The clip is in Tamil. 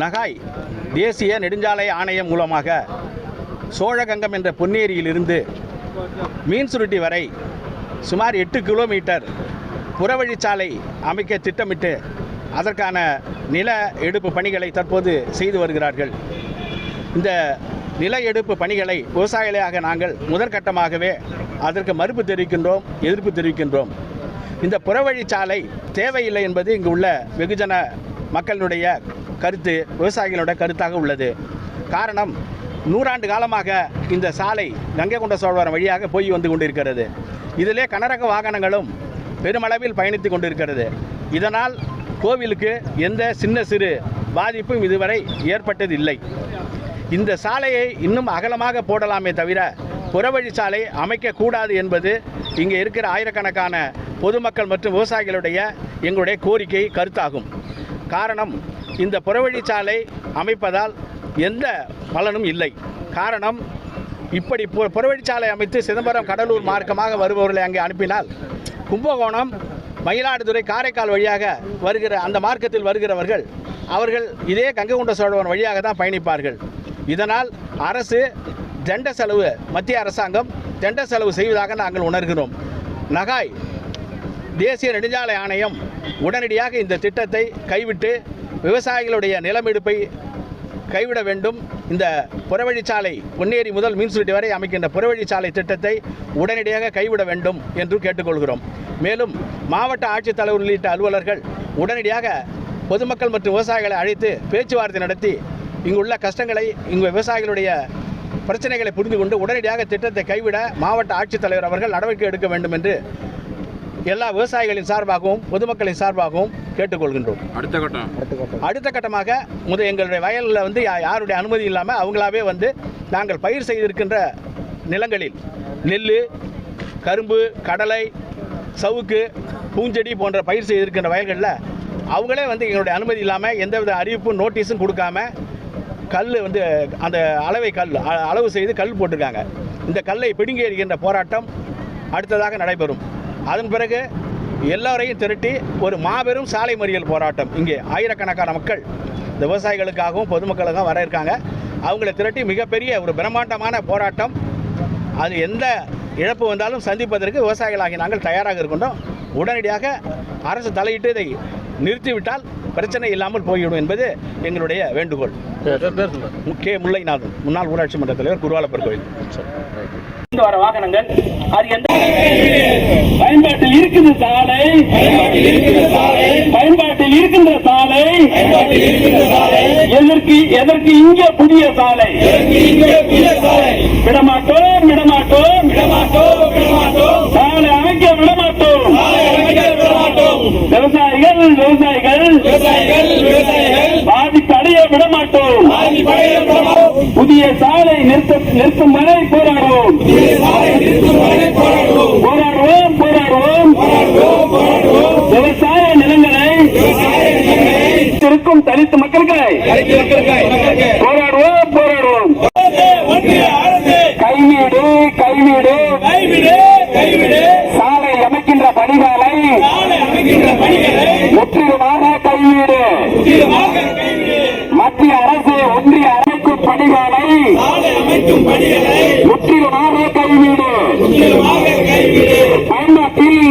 நகாய் தேசிய நெடுஞ்சாலை ஆணையம் மூலமாக சோழகங்கம் என்ற பொன்னேரியிலிருந்து மீன்சுருட்டி வரை சுமார் எட்டு கிலோமீட்டர் புறவழிச்சாலை அமைக்க திட்டமிட்டு அதற்கான நில எடுப்பு பணிகளை தற்போது செய்து வருகிறார்கள். இந்த நில எடுப்பு பணிகளை விவசாயிகளாக நாங்கள் முதற்கட்டமாகவே அதற்கு மறுப்பு தெரிவிக்கின்றோம் எதிர்ப்பு தெரிவிக்கின்றோம். இந்த புறவழிச்சாலை தேவையில்லை என்பது இங்கு உள்ள வெகுஜன மக்களுடைய கருத்து விவசாயிகளுடைய கருத்தாக உள்ளது. காரணம் நூறாண்டு காலமாக இந்த சாலை கங்கை கொண்ட சோழவரம் வழியாக போய் வந்து கொண்டிருக்கிறது. இதிலே கனரக வாகனங்களும் பெருமளவில் பயணித்து கொண்டிருக்கிறது. இதனால் கோவிலுக்கு எந்த சின்ன சிறு பாதிப்பும் இதுவரை ஏற்பட்டதில்லை. இந்த சாலையை இன்னும் அகலமாக போடலாமே தவிர புறவழி சாலை அமைக்கக்கூடாது என்பது இங்கே இருக்கிற ஆயிரக்கணக்கான பொதுமக்கள் மற்றும் விவசாயிகளுடைய எங்களுடைய கோரிக்கை கருத்தாகும். காரணம் இந்த புறவழிச்சாலை அமைப்பதால் எந்த பலனும் இல்லை. காரணம் இப்படி பு- புறவழிச்சாலை அமைத்து சிதம்பரம் கடலூர் மார்க்கமாக வருபவர்களை அங்கே அனுப்பினால் கும்பகோணம் மயிலாடுதுறை காரைக்கால் வழியாக வருகிற அந்த மார்க்கத்தில் வருகிறவர்கள் அவர்கள் இதே கங்கை கொண்ட சோழவன் வழியாக தான் பயணிப்பார்கள். இதனால் அரசு தண்ட செலவு மத்திய அரசாங்கம் தண்ட செலவு செய்வதாக நாங்கள் உணர்கிறோம். நகாய் தேசிய நெடுஞ்சாலை ஆணையம் உடனடியாக இந்த திட்டத்தை கைவிட்டு விவசாயிகளுடைய நிலமெடுப்பை கைவிட வேண்டும். இந்த புறவழிச்சாலை பொன்னேரி முதல் மீன்சுட்டி வரை அமைக்கின்ற புறவழிச்சாலை திட்டத்தை உடனடியாக கைவிட வேண்டும் என்று கேட்டுக்கொள்கிறோம். மேலும் மாவட்ட ஆட்சித்தலைவர் உள்ளிட்ட அலுவலர்கள் உடனடியாக பொதுமக்கள் மற்றும் விவசாயிகளை அழைத்து பேச்சுவார்த்தை நடத்தி இங்குள்ள கஷ்டங்களை இங்கு விவசாயிகளுடைய பிரச்சனைகளை புரிந்து கொண்டு உடனடியாக திட்டத்தை கைவிட மாவட்ட ஆட்சித்தலைவர் அவர்கள் நடவடிக்கை எடுக்க வேண்டும் என்று எல்லா விவசாயிகளின் சார்பாகவும் பொதுமக்களின் சார்பாகவும் கேட்டுக்கொள்கின்றோம். அடுத்த கட்டம். அடுத்த கட்டமாக முத எங்களுடைய வயலில் வந்து யா- யாருடைய அனுமதி இல்லாமல் அவங்களாவே வந்து நாங்கள் பயிர் செய்திருக்கின்ற நிலங்களில் நெல் கரும்பு கடலை சவுக்கு பூஞ்செடி போன்ற பயிர் செய்திருக்கின்ற வயல்களில் அவங்களே வந்து எங்களுடைய அனுமதி இல்லாமல் எந்தவித அறிவிப்பும் நோட்டீஸும் கொடுக்காம கல் வந்து அந்த அளவை கல் அ- அளவு செய்து கல் போட்டிருக்காங்க. இந்த கல்லை பிடுங்கி எறிகின்ற போராட்டம் அடுத்ததாக நடைபெறும். அதன் பிறகு எல்லோரையும் திரட்டி ஒரு மாபெரும் சாலை மறியல் போராட்டம். இங்கே ஆயிரக்கணக்கான மக்கள் இந்த விவசாயிகளுக்காகவும் பொதுமக்களுக்காகவும் வர இருக்காங்க. அவங்கள திரட்டி மிகப்பெரிய ஒரு பிரம்மாண்டமான போராட்டம். அது எந்த இழப்பு வந்தாலும் சந்திப்பதற்கு விவசாயிகளாகி நாங்கள் தயாராக இருக்கின்றோம். உடனடியாக அரசு தலையிட்டு இதை நிறுத்திவிட்டால் பிரச்சனை இல்லாமல் போய்விடும் என்பது எங்களுடைய வேண்டுகோள். கே. முல்லைநாதன் முன்னாள் ஊராட்சி மன்ற தலைவர் குருவாலப்பர் கோயில் வர வாகனங்கள் அது எந்த பயன்பாட்டில் இருக்குது சாலை பயன்பாட்டில் இருக்கின்ற சாலை எதற்கு எதற்கு இங்கே புதிய சாலை? விடமாட்டோம் விடமாட்டோம். சாலை அமைக்க விடமாட்டோம். விவசாயிகள் விவசாயிகள் பாதிப்பு அடைய விடமாட்டோம். இந்திய சாலை நிறுத்த நிறுத்தும் வரை போராடுவோம். போராடுவோம் போராடுவோம். விவசாய நிலங்களை இருக்கும் தலித்து மக்களுக்கு போராடுவோம் போராடுவோம். கைவிடு கைவிடு. சாலை அமைக்கின்ற பணிகளை முற்றிலுமாக கைவிடு. முற்றிலுமாக கைவீடு. பயன்பாட்டில்